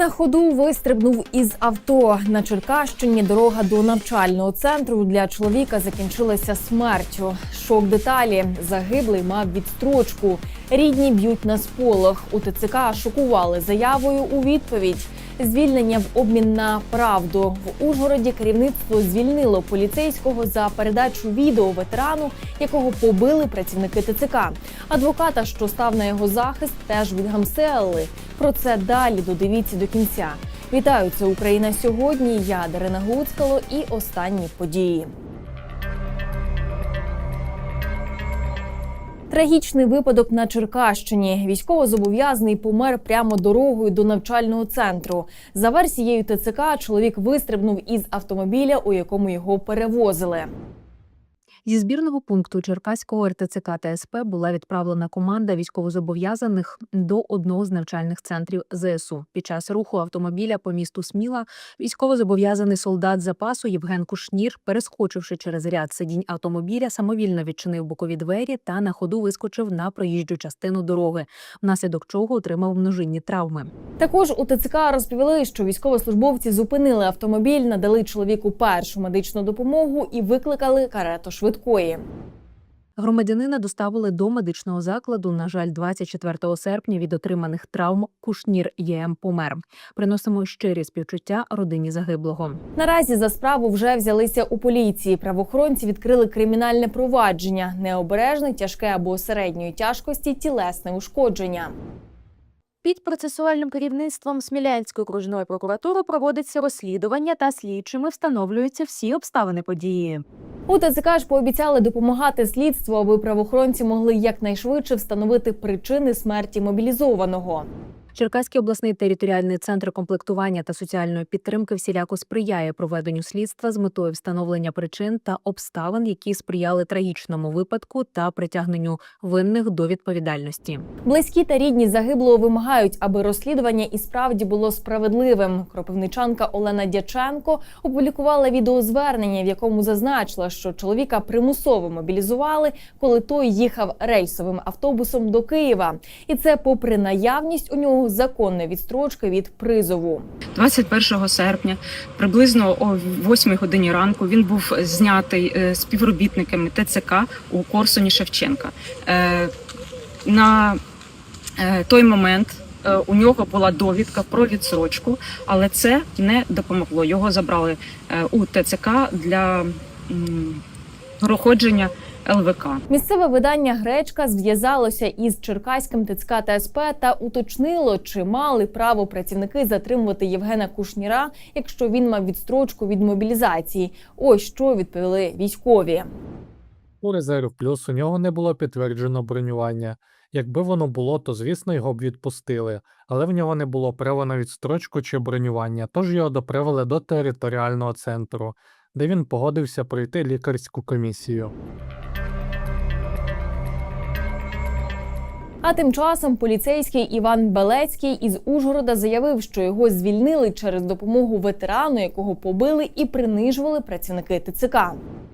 На ходу вистрибнув із авто. На Черкащині дорога до навчального центру для чоловіка закінчилася смертю. Шок деталі. Загиблий мав відстрочку. Рідні б'ють на сполох. У ТЦК шокували заявою у відповідь. Звільнення в обмін на правду в Ужгороді керівництво звільнило поліцейського за передачу відео ветерану, якого побили працівники ТЦК. Адвоката, що став на його захист, теж відгамселили. Про це далі додивіться до кінця. Вітаю, це Україна сьогодні. Я Дарина Гуцкало і останні події. Трагічний випадок на Черкащині. Військовозобов'язаний помер прямо дорогою до навчального центру. За версією ТЦК, чоловік вистрибнув із автомобіля, у якому його перевозили. Зі збірного пункту Черкаського РТЦК та СП була відправлена команда військовозобов'язаних до одного з навчальних центрів ЗСУ. Під час руху автомобіля по місту Сміла військовозобов'язаний солдат запасу Євген Кушнір, перескочивши через ряд сидінь автомобіля, самовільно відчинив бокові двері та на ходу вискочив на проїжджу частину дороги, внаслідок чого отримав множинні травми. Також у ТЦК розповіли, що військовослужбовці зупинили автомобіль, надали чоловіку першу медичну допомогу і викликали карету швидкої. Громадянина доставили до медичного закладу. На жаль, 24 серпня від отриманих травм Кушнір ЄМ помер. Приносимо щирі співчуття родині загиблого. Наразі за справу вже взялися у поліції. Правоохоронці відкрили кримінальне провадження, необережне, тяжке або середньої тяжкості, тілесне ушкодження. Під процесуальним керівництвом Смілянської окружної прокуратури проводиться розслідування та слідчими встановлюються всі обставини події. У ТЦК ж пообіцяли допомагати слідству, аби правоохоронці могли якнайшвидше встановити причини смерті мобілізованого. Черкаський обласний територіальний центр комплектування та соціальної підтримки всіляко сприяє проведенню слідства з метою встановлення причин та обставин, які сприяли трагічному випадку та притягненню винних до відповідальності. Близькі та рідні загиблого вимагають, аби розслідування і справді було справедливим. Кропивничанка Олена Дяченко опублікувала відеозвернення, в якому зазначила, що чоловіка примусово мобілізували, коли той їхав рейсовим автобусом до Києва, і це попри наявність у нього законної відстрочки від призову. 21 серпня, приблизно о 8 годині ранку, він був знятий е, співробітниками ТЦК у Корсуні Шевченка. Е, На е, той момент у нього була довідка про відсрочку, але це не допомогло. Його забрали у ТЦК для проходження ЛВК. Місцеве видання Гречка зв'язалося із Черкаським ТЦК та СП та уточнило, чи мали право працівники затримувати Євгена Кушніра, якщо він мав відстрочку від мобілізації. Ось що відповіли військові. У резерв плюс у нього не було підтверджено бронювання. Якби воно було, то звісно його б відпустили, але в нього не було права на відстрочку чи бронювання, тож його доправили до територіального центру, де він погодився пройти лікарську комісію. А тим часом поліцейський Іван Белецький із Ужгорода заявив, що його звільнили через допомогу ветерану, якого побили і принижували працівники ТЦК.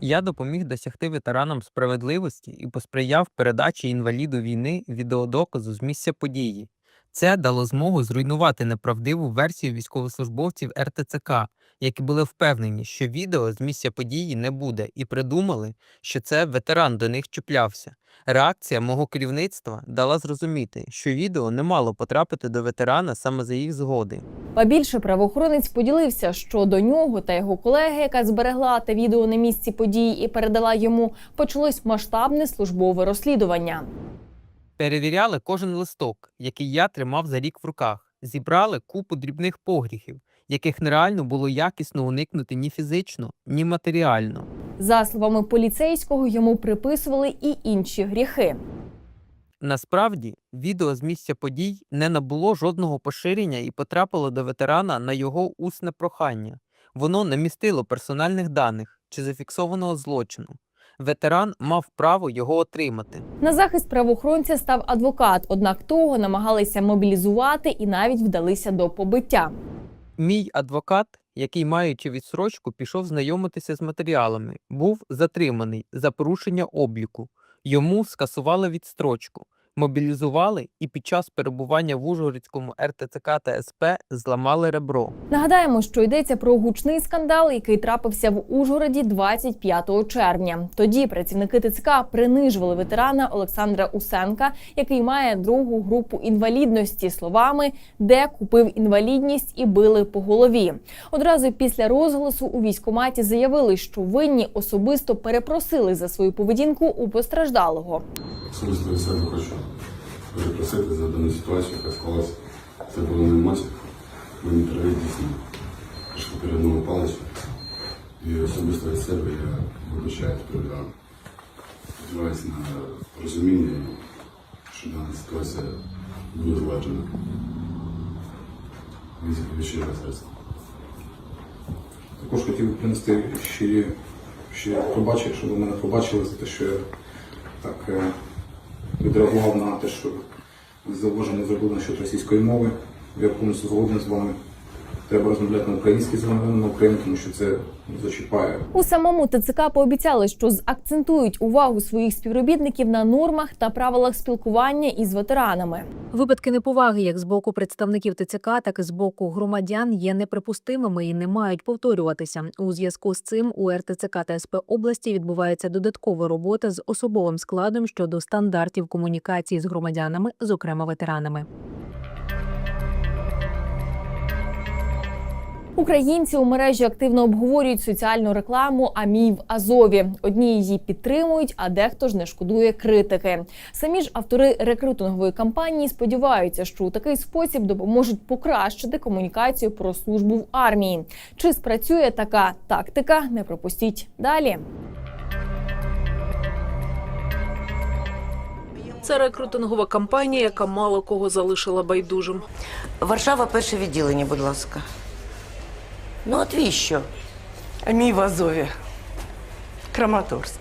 Я допоміг досягти ветеранам справедливості і посприяв передачі інваліду війни відеодоказу з місця події. Це дало змогу зруйнувати неправдиву версію військовослужбовців РТЦК, які були впевнені, що відео з місця події не буде, і придумали, що це ветеран до них чіплявся. Реакція мого керівництва дала зрозуміти, що відео не мало потрапити до ветерана саме за їх згоди. Ба більше правоохоронець поділився, що до нього та його колеги, яка зберегла те відео на місці події і передала йому, почалось масштабне службове розслідування. Перевіряли кожен листок, який я тримав за рік в руках, зібрали купу дрібних погріхів, яких нереально було якісно уникнути ні фізично, ні матеріально. За словами поліцейського, йому приписували і інші гріхи. Насправді, відео з місця подій не набуло жодного поширення і потрапило до ветерана на його усне прохання. Воно не містило персональних даних чи зафіксованого злочину. Ветеран мав право його отримати. На захист правоохоронця став адвокат, однак того намагалися мобілізувати і навіть вдалися до побиття. Мій адвокат, який, маючи відсрочку, пішов знайомитися з матеріалами, був затриманий за порушення обліку. Йому скасували відстрочку. Мобілізували і під час перебування в Ужгородському РТЦК та СП зламали ребро. Нагадаємо, що йдеться про гучний скандал, який трапився в Ужгороді 25 червня. Тоді працівники ТЦК принижували ветерана Олександра Усенка, який має другу групу інвалідності, словами, де купив інвалідність і били по голові. Одразу після розголосу у військкоматі заявили, що винні особисто перепросили за свою поведінку у постраждалого. Особисто від себе хочу перепросити за дану ситуацію, яка склалася. Це було не. Мені треба дійсно пішли передному палицю. І особисто від себе я вибачаю перед вами. Сподіваюся на розуміння, що дана ситуація буде зладжена. Від щирого серця. Також хотів би принести щирі, щирі пробачення, щоб мене пробачили за те, що я так е, відреагував на те, що зауваження зробили насчет російської мови. Я повністю згоден з вами. Треба розмовляти на українській з на Україні, тому що це зачіпає У самому ТЦК пообіцяли, що закцентують увагу своїх співробітників на нормах та правилах спілкування із ветеранами. Випадки неповаги як з боку представників ТЦК, так і з боку громадян є неприпустимими і не мають повторюватися. У зв'язку з цим у РТЦК та СП області відбувається додаткова робота з особовим складом щодо стандартів комунікації з громадянами, зокрема ветеранами. Українці у мережі активно обговорюють соціальну рекламу «Амій в Азові. Одні її підтримують, а дехто ж не шкодує критики. Самі ж автори рекрутингової кампанії сподіваються, що у такий спосіб допоможуть покращити комунікацію про службу в армії. Чи спрацює така тактика? Не пропустіть далі. Це рекрутингова кампанія, яка мало кого залишила байдужим. Варшава, перше відділення, будь ласка. Ну, от віщо? Мій в Азові. Краматорськ.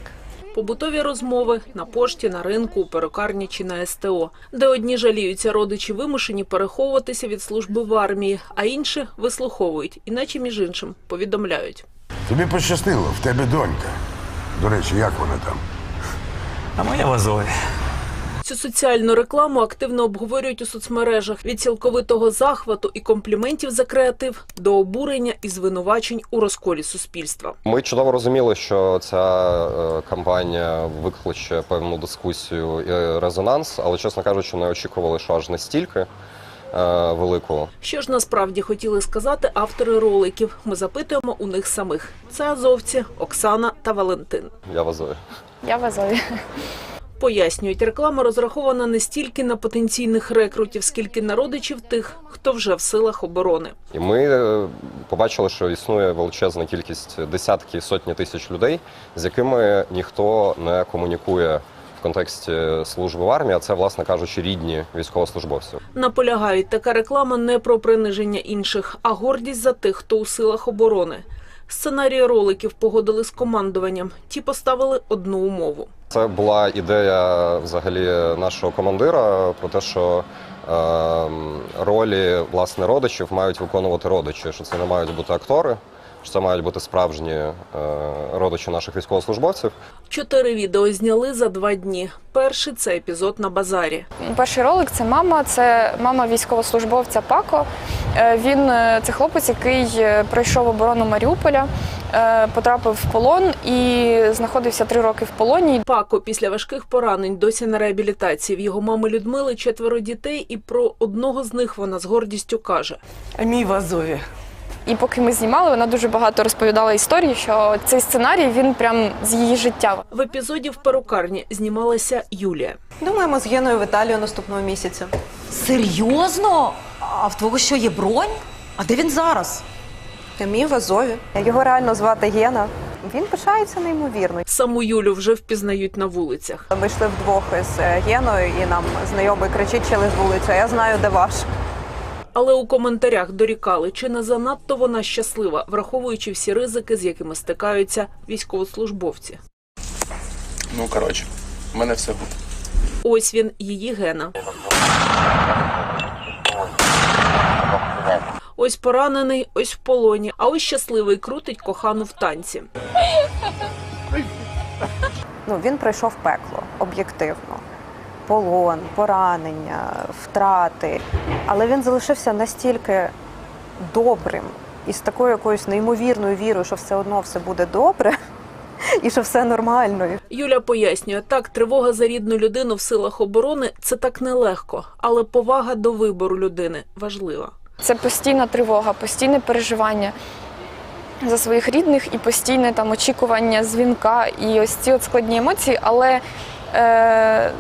Побутові розмови на пошті, на ринку, у перукарні чи на СТО, де одні жаліються родичі вимушені переховуватися від служби в армії, а інші вислуховують, іначе між іншим повідомляють. Тобі пощастило, в тебе донька. До речі, як вона там? А моя в Азові. Цю соціальну рекламу активно обговорюють у соцмережах від цілковитого захвату і компліментів за креатив до обурення і звинувачень у розколі суспільства. Ми чудово розуміли, що ця е, кампанія викличе певну дискусію і резонанс, але, чесно кажучи, не очікували, що аж настільки е, велику. Що ж насправді хотіли сказати автори роликів? Ми запитуємо у них самих. Це азовці Оксана та Валентин. Я в Азові. Я в Азові. Пояснюють, реклама розрахована не стільки на потенційних рекрутів, скільки на родичів тих, хто вже в силах оборони. І ми е, побачили, що існує величезна кількість десятки сотні тисяч людей, з якими ніхто не комунікує в контексті служби в армії, а це, власне кажучи, рідні військовослужбовців. Наполягають, така реклама не про приниження інших, а гордість за тих, хто у силах оборони. Сценарії роликів погодили з командуванням. Ті поставили одну умову. Це була ідея взагалі нашого командира про те, що е, ролі власне родичів мають виконувати родичі, що це не мають бути актори, що це мають бути справжні е, родичі наших військовослужбовців. Чотири відео зняли за два дні. Перший це епізод на базарі. Перший ролик це мама, це мама військовослужбовця Пако. Е, Він е, це хлопець, який пройшов оборону Маріуполя, потрапив в полон і знаходився три роки в полоні. Пако після важких поранень досі на реабілітації. В його мами Людмили четверо дітей, і про одного з них вона з гордістю каже: Мій в Азові. І поки ми знімали, вона дуже багато розповідала історії, що цей сценарій він прям з її життя. в епізоді в перукарні знімалася Юлія. Думаємо з Геною в Італію наступного місяця. Серйозно? А в твого що є бронь? А де він зараз? Мій в Азові. Його реально звати Гена. Він пишається неймовірно. Саму Юлю вже впізнають на вулицях. Ми йшли вдвох із е, Геною, і нам знайомий кричить через вулицю. Я знаю, де ваш. Але у коментарях дорікали, чи не занадто вона щаслива, враховуючи всі ризики, з якими стикаються військовослужбовці. Ну, коротше, в мене все буде. Ось він, її гена. Ось поранений, ось в полоні, а ось щасливий крутить кохану в танці. Ну він пройшов пекло об'єктивно. Полон, поранення, втрати. Але він залишився настільки добрим і з такою якоюсь неймовірною вірою, що все одно все буде добре і що все нормально. Юля пояснює, так, тривога за рідну людину в силах оборони це так нелегко, але повага до вибору людини важлива. Це постійна тривога, постійне переживання за своїх рідних і постійне там очікування дзвінка і ось ці от складні емоції, але е,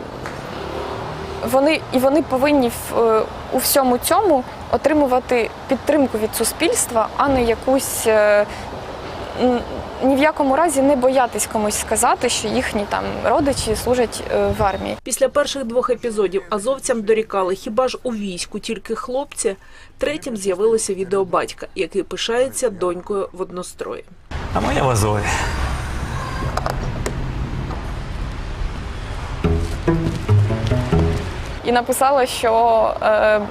вони і вони повинні в, е, у всьому цьому отримувати підтримку від суспільства, а не якусь. Е, ні в якому разі не боятись комусь сказати, що їхні там родичі служать е, в армії. Після перших двох епізодів азовцям дорікали, хіба ж у війську тільки хлопці. Третім з'явилося відео батька, який пишається донькою в однострої. А моя в Азові. Написала, що е,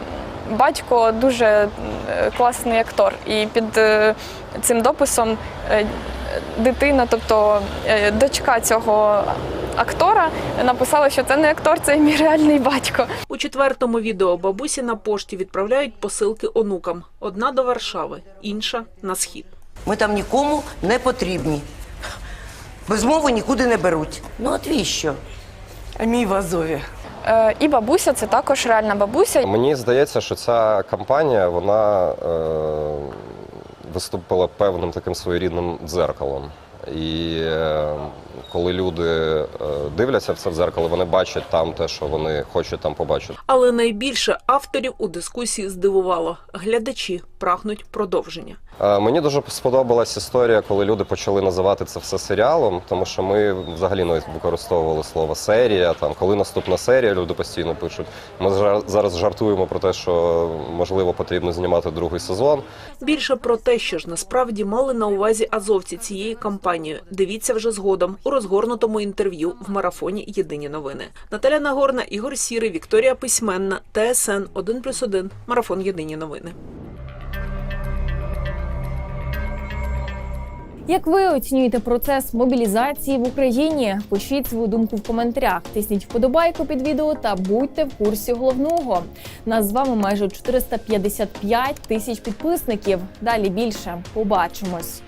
батько дуже е, класний актор. І під е, цим дописом е, дитина, тобто е, дочка цього актора, написала, що це не актор, це мій реальний батько. У четвертому відео бабусі на пошті відправляють посилки онукам: одна до Варшави, інша на схід. Ми там нікому не потрібні. Без мови нікуди не беруть. Ну, от віщо? А мій в Азові. Е, І бабуся це також реальна бабуся. Мені здається, що ця кампанія вона е, виступила певним таким своєрідним дзеркалом. І е, коли люди е, дивляться в це в дзеркало, вони бачать там те, що вони хочуть там побачити. Але найбільше авторів у дискусії здивувало. Глядачі прагнуть продовження. Е, Мені дуже сподобалась історія, коли люди почали називати це все серіалом, тому що ми взагалі не використовували слово серія. Там коли наступна серія, люди постійно пишуть. Ми зараз жартуємо про те, що можливо потрібно знімати другий сезон. Більше про те, що ж насправді мали на увазі азовці цієї кампанії. Дивіться вже згодом у розгорнутому інтерв'ю в марафоні Єдині новини. Наталя Нагорна, Ігор Сірий, Вікторія Письменна, ТСН 1+,1, Марафон Єдині новини. Як ви оцінюєте процес мобілізації в Україні? Пишіть свою думку в коментарях. Тисніть вподобайку під відео та будьте в курсі головного. Нас з вами майже 455 тисяч підписників. Далі більше. Побачимось.